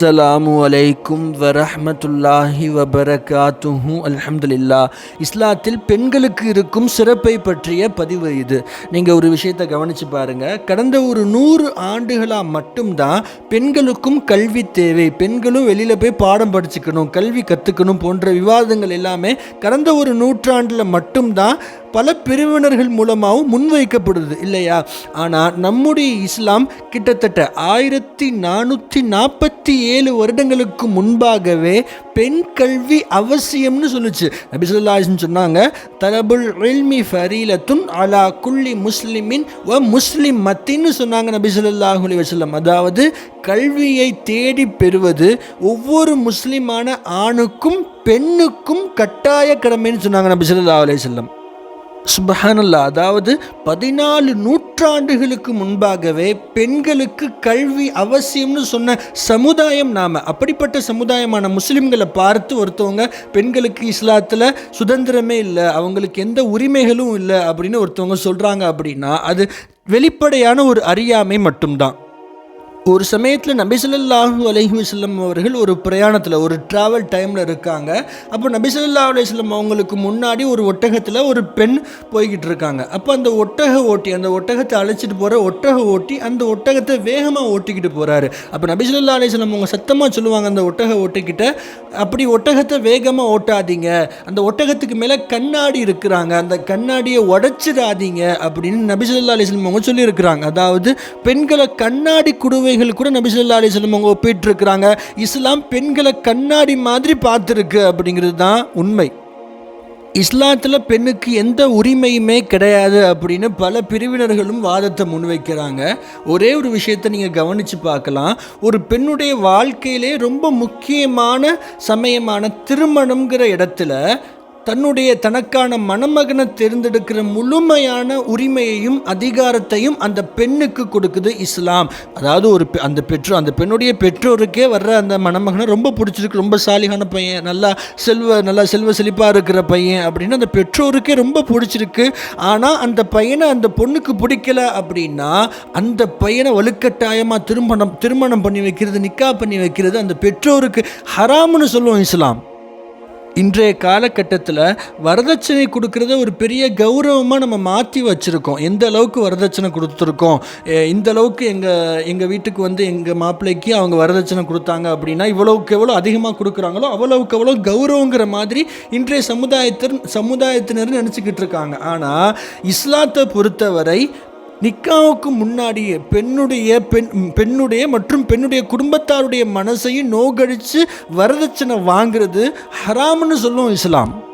அஸ்ஸலாமு அலைக்கும் வரஹமத்துல்லாஹி வபரகாத்துஹு அல்ஹம்துலில்லா இஸ்லாத்தில் பெண்களுக்கு இருக்கும் சிறப்பை பற்றிய பதிவு இது. நீங்கள் ஒரு விஷயத்தை கவனித்து பாருங்கள் கடந்த ஒரு நூறு ஆண்டுகளாக மட்டும்தான் பெண்களுக்கும் கல்வி தேவை. பெண்களும் வெளியில் போய் பாடம் படிச்சுக்கணும் கல்வி கற்றுக்கணும் போன்ற விவாதங்கள் எல்லாமே கடந்த ஒரு நூற்றாண்டில் மட்டும்தான் பல பிரிவினர்கள் மூலமாகவும் முன்வைக்கப்படுது இல்லையா? ஆனால் நம்முடைய இஸ்லாம் கிட்டத்தட்ட ஆயிரத்தி நானூற்றி நாற்பத்தி ஏழு வருடங்களுக்கு முன்பாகவே பெண் கல்வி அவசியம்னு சொல்லுச்சு. நபிசுல்லாஹின் சொன்னாங்க தலபுல் ரில்மி ஃபரீலத்துன் அலா குள்ளி முஸ்லிமின் வ முஸ்லிம் மத்தின்னு சொன்னாங்க நபி ஸல்லல்லாஹு வசல்லம் அதாவது கல்வியை தேடி பெறுவது ஒவ்வொரு முஸ்லிமான ஆணுக்கும் பெண்ணுக்கும் கட்டாய கடமைன்னு சொன்னாங்க நபி ஸல்லல்லாஹு அலைஹி சுபஹானல்லா அதாவது பதினாலு நூற்றாண்டுகளுக்கு முன்பாகவே பெண்களுக்கு கல்வி அவசியம்னு சொன்ன சமுதாயம் நாம். அப்படிப்பட்ட சமுதாயமான முஸ்லிம்களை பார்த்து ஒருத்தவங்க பெண்களுக்கு இஸ்லாத்தில் சுதந்திரமே இல்லை அவங்களுக்கு எந்த உரிமைகளும் இல்லை அப்படின்னு ஒருத்தவங்க சொல்கிறாங்க அப்படின்னா அது வெளிப்படையான ஒரு அறியாமை மட்டும்தான். ஒரு சமயத்தில் நபிசல்லாஹூ அலைஹி அவர்கள் ஒரு பிரயாணத்தில் ஒரு ட்ராவல் டைமில் இருக்காங்க. அப்போ நபிசல்லா அலையம் அவங்களுக்கு முன்னாடி ஒரு ஒட்டகத்தில் ஒரு பெண் போய்கிட்டு இருக்காங்க. அப்போ அந்த ஒட்டக ஓட்டி அந்த ஒட்டகத்தை அழைச்சிட்டு போகிற ஒட்டக ஓட்டி அந்த ஒட்டகத்தை வேகமாக ஓட்டிக்கிட்டு போகிறாரு அப்போ நபிசல்லா அலையம் அவங்க சத்தமாக சொல்லுவாங்க அந்த ஒட்டக ஓட்டிக்கிட்ட அப்படி ஒட்டகத்தை வேகமாக ஓட்டாதீங்க. அந்த ஒட்டகத்துக்கு மேலே கண்ணாடி இருக்கிறாங்க. அந்த கண்ணாடியை உடைச்சிடாதீங்க. அப்படின்னு நபிசல்லா அலிஸ்லம் அவங்க சொல்லியிருக்கிறாங்க. அதாவது பெண்களை கண்ணாடி குடுவை குடுவைகள் கூட நபிசுல்லா அலிஸ்லம் அவங்க ஒப்பிட்டுருக்கிறாங்க. இஸ்லாம் பெண்களை கண்ணாடி மாதிரி பார்த்துருக்கு அப்படிங்கிறது தான் உண்மை. இஸ்லாத்தில் பெண்ணுக்கு எந்த உரிமையுமே கிடையாது அப்படின்னு பல பிரிவினர்களும் வாதத்தை முன்வைக்கிறாங்க. ஒரே ஒரு விஷயத்தை நீங்கள் கவனித்து பார்க்கலாம். ஒரு பெண்ணுடைய வாழ்க்கையிலே ரொம்ப முக்கியமான சமயமான திருமணம்ங்கிற இடத்துல தன்னுடைய தனக்கான மணமகனை தேர்ந்தெடுக்கிற முழுமையான உரிமையையும் அதிகாரத்தையும் அந்த பெண்ணுக்கு கொடுக்குது இஸ்லாம். அதாவது ஒரு பெ- அந்த பெற்றோர் அந்த பெண்ணுடைய பெற்றோருக்கே வர்ற அந்த மணமகனை ரொம்ப பிடிச்சிருக்கு. ரொம்ப சாலிகான பையன் நல்லா செல்வ நல்லா செல்வ செழிப்பாக இருக்கிற பையன் அப்படின்னு அந்த பெற்றோருக்கே ரொம்ப பிடிச்சிருக்கு. ஆனால் அந்த பையனை அந்த பொண்ணுக்கு பிடிக்கல அப்படின்னா அந்த பையனை வலுக்கட்டாயமாக திருமணம் திருமணம் பண்ணி வைக்கிறது நிக்கா பண்ணி வைக்கிறது அந்த பெற்றோருக்கு ஹராம்னு சொல்லுவோம் இஸ்லாம். இன்றைய காலகட்டத்தில் வரதட்சணை கொடுக்கறத ஒரு பெரிய கௌரவமாக நம்ம மாற்றி வச்சுருக்கோம். எந்த அளவுக்கு வரதட்சணை கொடுத்துருக்கோம்? இந்த அளவுக்கு எங்கள் எங்கள் வீட்டுக்கு வந்து எங்கள் மாப்பிள்ளைக்கு அவங்க வரதட்சணை கொடுத்தாங்க அப்படின்னா இவ்வளவுக்கு எவ்வளோ அதிகமாக கொடுக்குறாங்களோ அவ்வளவுக்கு எவ்வளோ கௌரவங்கிற மாதிரி இன்றைய சமுதாயத்தின் சமுதாயத்தினர் நினச்சிக்கிட்டு இருக்காங்க. ஆனால் இஸ்லாத்தை பொறுத்தவரை நிக்காவுக்கு முன்னாடியே பெண்ணுடைய பெண் பெண்ணுடைய மற்றும் பெண்ணுடைய குடும்பத்தாருடைய மனசையும் நோகடிச்சு வரதட்சணை வாங்குறது ஹராம்னு சொல்லும் இஸ்லாம்.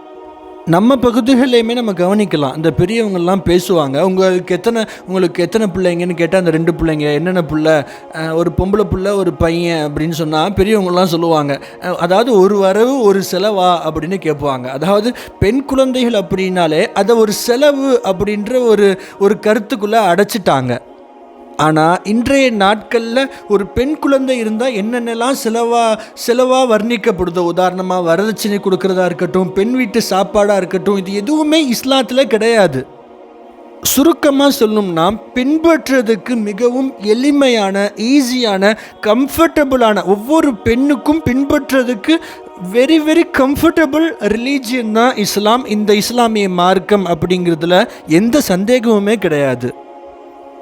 நம்ம பகுதிகளையுமே நம்ம கவனிக்கலாம். இந்த பெரியவங்கள்லாம் பேசுவாங்க. உங்களுக்கு எத்தனை உங்களுக்கு எத்தனை பிள்ளைங்கன்னு கேட்டால் அந்த ரெண்டு பிள்ளைங்க என்னென்ன பிள்ளை ஒரு பொம்பளை பிள்ளை ஒரு பையன் அப்படின்னு சொன்னால் பெரியவங்களாம் சொல்லுவாங்க. அதாவது ஒரு வரவு ஒரு செலவா அப்படின்னு கேட்பாங்க. அதாவது பெண் குழந்தைகள் அப்படின்னாலே அதை ஒரு செலவு அப்படின்ற ஒரு ஒரு கருத்துக்குள்ளே அடைச்சிட்டாங்க. ஆனால் இன்றைய நாட்களில் ஒரு பெண் குழந்தை இருந்தால் என்னென்னலாம் செலவாக செலவாக வர்ணிக்கப்படுதோ உதாரணமாக வரதட்சணை கொடுக்கறதா இருக்கட்டும் பெண் வீட்டு சாப்பாடாக இருக்கட்டும் இது எதுவுமே இஸ்லாத்தில் கிடையாது. சுருக்கமாக சொல்லணும்னா பின்பற்றுறதுக்கு மிகவும் எளிமையான ஈஸியான கம்ஃபர்டபுளான ஒவ்வொரு பெண்ணுக்கும் பின்பற்றுறதுக்கு வெரி வெரி கம்ஃபர்டபுள் ரிலீஜியன் தான் இஸ்லாம். இந்த இஸ்லாமிய மார்க்கம் அப்படிங்கிறதுல எந்த சந்தேகமுமே கிடையாது.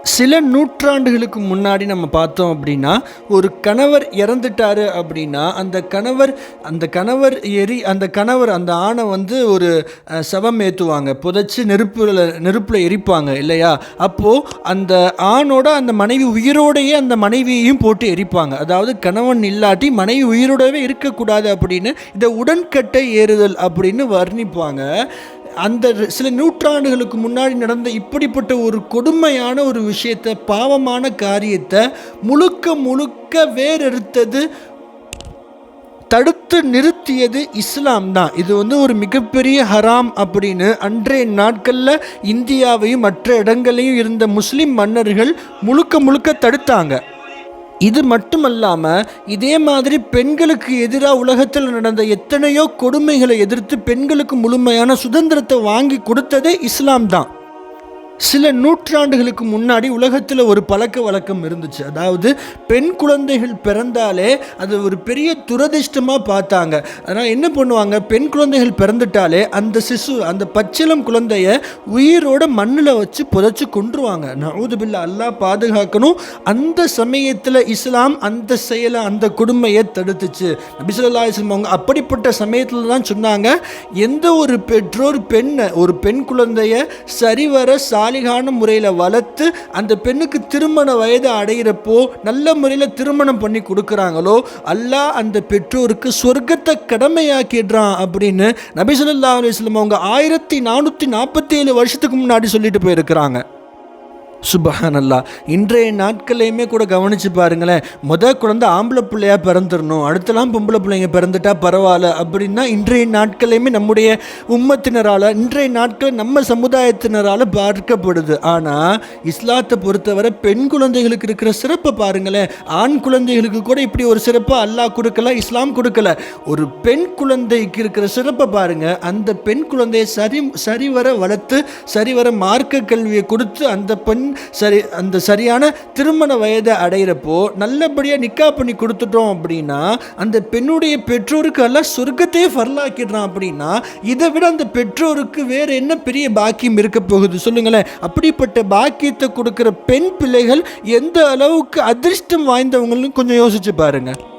சில நூற்றாண்டுகளுக்கு முன்னாடி நம்ம பார்த்தோம் அப்படின்னா ஒரு கணவர் இறந்துட்டாரு அப்படின்னா அந்த கணவர் அந்த கணவர் எரி அந்த கணவர் அந்த ஆணை வந்து ஒரு சவம் ஏற்றுவாங்க புதைச்சி நெருப்பில் நெருப்பில் எரிப்பாங்க இல்லையா? அப்போது அந்த ஆணோட அந்த மனைவி உயிரோடையே அந்த மனைவியையும் போட்டு எரிப்பாங்க. அதாவது கணவன் இல்லாட்டி மனைவி உயிரோடவே இருக்கக்கூடாது அப்படின்னு இதை உடன்கட்டை ஏறுதல் அப்படின்னு வர்ணிப்பாங்க. அந்த சில நூற்றாண்டுகளுக்கு முன்னாடி நடந்த இப்படிப்பட்ட ஒரு கொடுமையான ஒரு விஷயத்தை பாவமான காரியத்தை முழுக்க முழுக்க வேறெடுத்தது தடுத்து நிறுத்தியது இஸ்லாம் தான். இது வந்து ஒரு மிகப்பெரிய ஹராம் அப்படின்னு அன்றைய நாட்களில் இந்தியாவையும் மற்ற இடங்களையும் இருந்த முஸ்லீம் மன்னர்கள் முழுக்க முழுக்க தடுத்தாங்க. இது மட்டுமல்லாமல் இதே மாதிரி பெண்களுக்கு எதிராக உலகத்தில் நடந்த எத்தனையோ கொடுமைகளை எதிர்த்து பெண்களுக்கு முழுமையான சுதந்திரத்தை வாங்கி கொடுத்ததே இஸ்லாம் தான். சில நூற்றாண்டுகளுக்கு முன்னாடி உலகத்தில் ஒரு பழக்க வழக்கம் இருந்துச்சு. அதாவது பெண் குழந்தைகள் பிறந்தாலே அது ஒரு பெரிய துரதிர்ஷ்டமாக பார்த்தாங்க. அதனால் என்ன பண்ணுவாங்க? பெண் குழந்தைகள் பிறந்துட்டாலே அந்த சிசு அந்த பச்சிலம் குழந்தைய உயிரோட மண்ணில் வச்சு புதைச்சி கொண்டுருவாங்க நவுதுபில்லா எல்லாம் பாதுகாக்கணும். அந்த சமயத்தில் இஸ்லாம் அந்த செயலை அந்த கொடுமையை தடுத்துச்சு. நபிசுல்லா இஸ்லாம் அவங்க அப்படிப்பட்ட சமயத்தில் தான் சொன்னாங்க. எந்த ஒரு பெற்றோர் பெண்ணை ஒரு பெண் குழந்தைய சரிவர சாலிகான முறையில் வளர்த்து அந்த பெண்ணுக்கு திருமண வயது அடைகிறப்போ நல்ல முறையில் திருமணம் பண்ணி கொடுக்குறாங்களோ அல்லாஹ் அந்த பெற்றோருக்கு சொர்க்கத்தை கடமையாக்கிடுறான் அப்படின்னு நபிசுல்லா அலுவலம் அவங்க ஆயிரத்தி நானூற்றி நாற்பத்தி ஏழு வருஷத்துக்கு முன்னாடி சொல்லிட்டு போயிருக்கிறாங்க. சுபஹானல்லா. இன்றைய நாட்களையுமே கூட கவனித்து பாருங்களேன். முத குழந்தை ஆம்பளை பிள்ளையாக பிறந்துடணும். அடுத்தலாம் பொம்பளை பிள்ளைங்க பிறந்துட்டா பரவாயில்ல அப்படின்னா இன்றைய நாட்களையுமே நம்முடைய உம்மத்தினரால் இன்றைய நாட்கள் நம்ம சமுதாயத்தினரால் பார்க்கப்படுது. ஆனால் இஸ்லாத்தை பொறுத்தவரை பெண் குழந்தைகளுக்கு இருக்கிற சிறப்பை பாருங்களேன். ஆண் குழந்தைகளுக்கு கூட இப்படி ஒரு சிறப்பை அல்லாஹ் கொடுக்கல இஸ்லாம் கொடுக்கல. ஒரு பெண் குழந்தைக்கு இருக்கிற சிறப்பை பாருங்கள் அந்த பெண் குழந்தையை சரி சரிவர வளர்த்து சரிவர மார்க்க கல்வியை கொடுத்து அந்த பெண் சரி அந்த சரியான திருமண வயதை அடைகிறப்போ நல்லபடியாக நிக்கா பண்ணி கொடுத்துட்டோம் அப்படின்னா அந்த பெண்ணுடைய பெற்றோருக்கு எல்லாம் சொர்க்கத்தையே ஃபர்லாக்கிடுறான் அப்படின்னா இதை விட அந்த பெற்றோருக்கு வேறு என்ன பெரிய பாக்கியம் இருக்க போகுது சொல்லுங்களேன். அப்படிப்பட்ட பாக்கியத்தை கொடுக்குற பெண் பிள்ளைகள் எந்த அளவுக்கு அதிர்ஷ்டம் வாய்ந்தவங்கன்னு கொஞ்சம் யோசிச்சு பாருங்கள்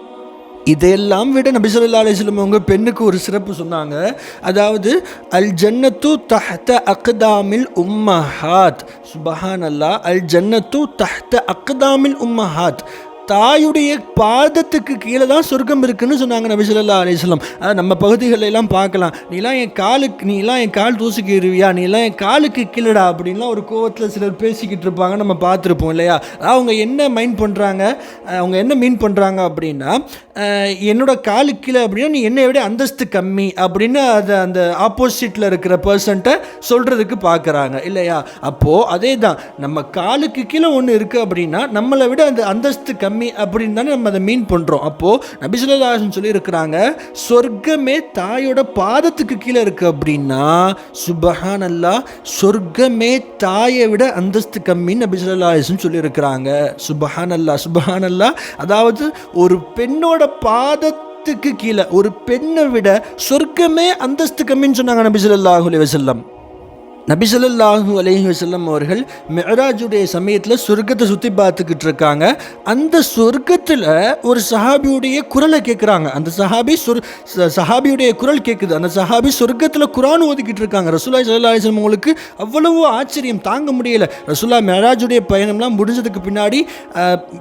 இதையெல்லாம் விட நபிசல்லா அலிஸ்லம் அவங்க பெண்ணுக்கு ஒரு சிறப்பு சொன்னாங்க. அதாவது அல் ஜன்னத்து தஹ்த அக்தாமில் உம்மஹாத். சுபஹான் அல்லா அல் ஜன்னத்து தஹ்த அக்தாமில் உம்மஹாத். தாயுடைய பாதத்துக்கு கீழே தான் சொர்க்கம் இருக்குன்னு சொன்னாங்க நபி சொல்லா அலிஸ்லாம் நம்ம பகுதிகளில் எல்லாம் பார்க்கலாம். நீலாம் என் காலுக்கு நீலாம் என் கால் தூசிக்கு நீலாம் என் காலுக்கு கீழடா? அப்படின்லாம் ஒரு கோவத்தில் சிலர் பேசிக்கிட்டு இருப்பாங்க. நம்ம பார்த்துருப்போம் இல்லையா? அவங்க என்ன மைண்ட் பண்ணுறாங்க அவங்க என்ன மீன் பண்ணுறாங்க அப்படின்னா என்னோட காலுக்கு கீழே அப்படின்னா நீ என்னை விட அந்தஸ்து கம்மி அப்படின்னு அதை அந்த ஆப்போசிட்டில் இருக்கிற பர்சன்ட்டை சொல்கிறதுக்கு பார்க்குறாங்க இல்லையா? அப்போது அதே தான் நம்ம காலுக்கு கீழே ஒன்று இருக்குது அப்படின்னா நம்மளை விட அந்த அந்தஸ்து கம்மி அப்படின்னு தானே நம்ம அதை மீன் பண்ணுறோம் அப்போது நபிசுல்லாசன் சொல்லியிருக்கிறாங்க சொர்க்கமே தாயோட பாதத்துக்கு கீழே இருக்குது அப்படின்னா சுபஹான் அல்லா சொர்க்கமே தாயை விட அந்தஸ்து கம்மின்னு நபிசுல்லாசன் சொல்லியிருக்கிறாங்க சுபஹான் அல்லா சுபஹான் அல்லா அதாவது ஒரு பெண்ணோட பாதத்துக்கு கீழே ஒரு பெண்ணை விட சொர்க்கமே அந்தஸ்து கம்மின்னு சொன்னாங்க நபி ஸல்லல்லாஹு நபி அலஹி வசல்லம் அவர்கள் மெஹராஜுடைய சமயத்தில் சொர்க்கத்தை சுற்றி பார்த்துக்கிட்டு இருக்காங்க. அந்த சொர்க்கத்தில் ஒரு சஹாபியுடைய குரலை கேட்குறாங்க அந்த சஹாபி சொர் சஹாபியுடைய குரல் கேட்குது அந்த சஹாபி சொர்க்கத்தில் குரான் ஓதிக்கிட்டு இருக்காங்க. ரசூல்லா சல்லா அலிஸ்லம் அவங்களுக்கு அவ்வளவோ ஆச்சரியம் தாங்க முடியல. ரசுல்லா மெஹராஜுடைய பயணம்லாம் முடிஞ்சதுக்கு பின்னாடி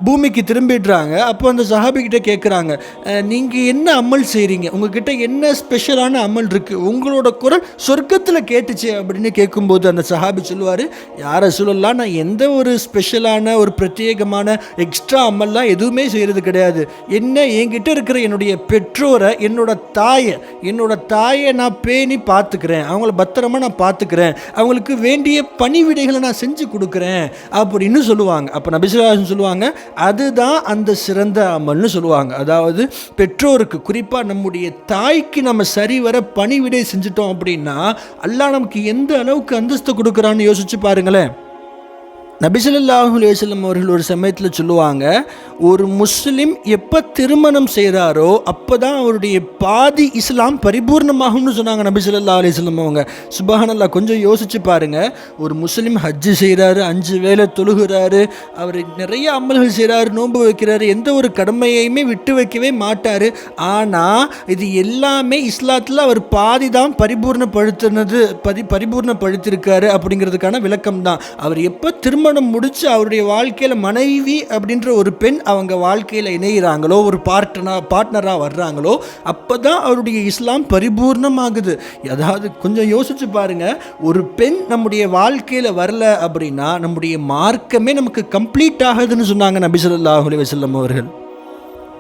பூமிக்கு திரும்பிடுறாங்க. அப்போ அந்த சஹாபிக்கிட்ட கேட்குறாங்க நீங்கள் என்ன அமல் செய்கிறீங்க உங்ககிட்ட என்ன ஸ்பெஷலான அமல் இருக்குது உங்களோட குரல் சொர்க்கத்தில் கேட்டுச்சு அப்படின்னு கேட்கும்போது அந்த சஹாபி சொல்லுவார் யாரை சொல்லலாம் நான் எந்த ஒரு ஸ்பெஷலான ஒரு பிரத்யேகமான எக்ஸ்ட்ரா அமல்லாம் எதுவுமே செய்கிறது கிடையாது. என்ன என்கிட்ட இருக்கிற என்னுடைய பெற்றோரை என்னோட தாயை என்னோட தாயை நான் பேணி பார்த்துக்கிறேன். அவங்கள பத்திரமா நான் பார்த்துக்கிறேன். அவங்களுக்கு வேண்டிய பணிவிடைகளை நான் செஞ்சு கொடுக்குறேன். அப்படின்னு சொல்லுவாங்க. அப்போ நபிசுல்லாசன் சொல்லுவாங்க அதுதான் அந்த சிறந்த அமல்னு சொல்லுவாங்க. அதாவது பெற்றோருக்கு குறிப்பாக நம்முடைய தாய்க்கு நம்ம சரிவர பணிவிடை செஞ்சுட்டோம் அப்படின்னா அல்லா நமக்கு எந்த அளவு அளவுக்கு அந்தஸ்து கொடுக்குறான்னு யோசிச்சு பாருங்களேன். நபிசல்லாஹு அலையம் அவர்கள் ஒரு சமயத்தில் சொல்லுவாங்க ஒரு முஸ்லீம் எப்போ திருமணம் செய்கிறாரோ அப்போ தான் அவருடைய பாதி இஸ்லாம் பரிபூர்ணமாகும்னு சொன்னாங்க நபிசல்லா அலிஸ்லம் அவங்க. சுபஹானல்லா கொஞ்சம் யோசிச்சு பாருங்கள் ஒரு முஸ்லீம் ஹஜ்ஜு செய்கிறாரு அஞ்சு வேலை தொழுகிறாரு அவர் நிறைய அமல்கள் செய்கிறாரு நோன்பு வைக்கிறாரு எந்த ஒரு கடமையையுமே விட்டு வைக்கவே மாட்டார். ஆனால் இது எல்லாமே இஸ்லாத்தில் அவர் பாதி தான் பரிபூர்ணப்படுத்தினது பரி பரிபூர்ணப்படுத்தியிருக்காரு அப்படிங்கிறதுக்கான விளக்கம் தான் அவர் எப்போ திருமணம் முடிச்சு அவருடைய வாழ்க்கையில் மனைவி அப்படின்ற ஒரு பெண் அவங்க வாழ்க்கையில் இணைகிறாங்களோ ஒரு பார்ட்னா பார்ட்னராக வர்றாங்களோ அப்போ தான் அவருடைய இஸ்லாம் பரிபூர்ணமாகுது. அதாவது கொஞ்சம் யோசிச்சு பாருங்க. ஒரு பெண் நம்முடைய வாழ்க்கையில் வரல அப்படின்னா நம்முடைய மார்க்கமே நமக்கு கம்ப்ளீட் ஆகுதுன்னு சொன்னாங்க நபிசல்லாஹ் அலி வசல்லம் அவர்கள்.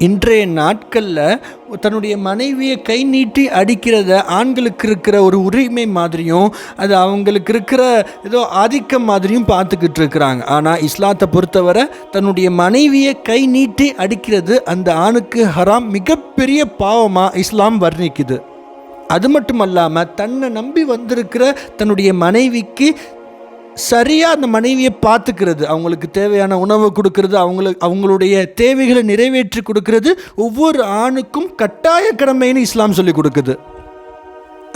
இன்றைய நாட்களில் தன்னுடைய மனைவியை கை நீட்டி அடிக்கிறத ஆண்களுக்கு இருக்கிற ஒரு உரிமை மாதிரியும் அது அவங்களுக்கு இருக்கிற ஏதோ ஆதிக்கம் மாதிரியும் பார்த்துக்கிட்டு இருக்கிறாங்க. ஆனால் இஸ்லாத்தை பொறுத்தவரை தன்னுடைய மனைவியை கை நீட்டி அடிக்கிறது அந்த ஆணுக்கு ஹராம் மிகப்பெரிய பாவமாக இஸ்லாம் வர்ணிக்குது. அது மட்டும் அல்லாமல் தன்னை நம்பி வந்திருக்கிற தன்னுடைய மனைவிக்கு சரியாக அந்த மனைவியை பார்த்துக்கிறது அவங்களுக்கு தேவையான உணவு கொடுக்கறது அவங்களுக்கு அவங்களுடைய தேவைகளை நிறைவேற்றி கொடுக்கறது ஒவ்வொரு ஆணுக்கும் கட்டாய கடமைன்னு இஸ்லாம் சொல்லி கொடுக்குது.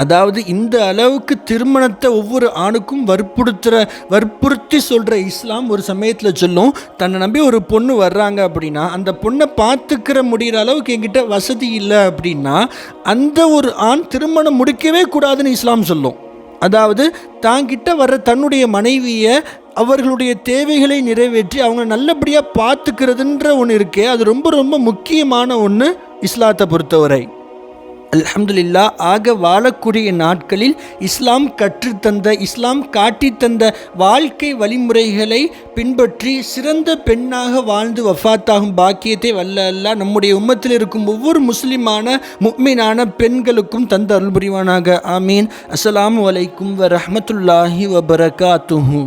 அதாவது இந்த அளவுக்கு திருமணத்தை ஒவ்வொரு ஆணுக்கும் வற்புறுத்துற வற்புறுத்தி சொல்கிற இஸ்லாம் ஒரு சமயத்தில் சொல்லும் தன்னை நம்பி ஒரு பொண்ணு வர்றாங்க அப்படின்னா அந்த பொண்ணை பார்த்துக்கிற முடிகிற அளவுக்கு என்கிட்ட வசதி இல்லை அப்படின்னா அந்த ஒரு ஆண் திருமணம் முடிக்கவே கூடாதுன்னு இஸ்லாம் சொல்லும். அதாவது தாங்கிட்ட வர்ற தன்னுடைய மனைவியை அவர்களுடைய தேவைகளை நிறைவேற்றி அவங்க நல்லபடியாக பார்த்துக்கிறதுன்ற ஒன்று இருக்கே. அது ரொம்ப ரொம்ப முக்கியமான ஒன்று இஸ்லாத்தை பொறுத்தவரை. அல்ஹம்துலில்லா ஆக வாழக்கூடிய நாட்களில் இஸ்லாம் கற்றுத்தந்த இஸ்லாம் காட்டித்தந்த வாழ்க்கை வழிமுறைகளை பின்பற்றி சிறந்த பெண்ணாக வாழ்ந்து வஃபாத்தாகும் பாக்கியத்தை வல்ல அல்லா நம்முடைய உம்மத்தில் இருக்கும் ஒவ்வொரு முஸ்லிமான முக்மீனான பெண்களுக்கும் தந்த அருள் புரிவானாக. ஆமீன். அஸ்லாம் வலைக்கும் வரமத்துல்லாஹி வபரகாத்துஹூ.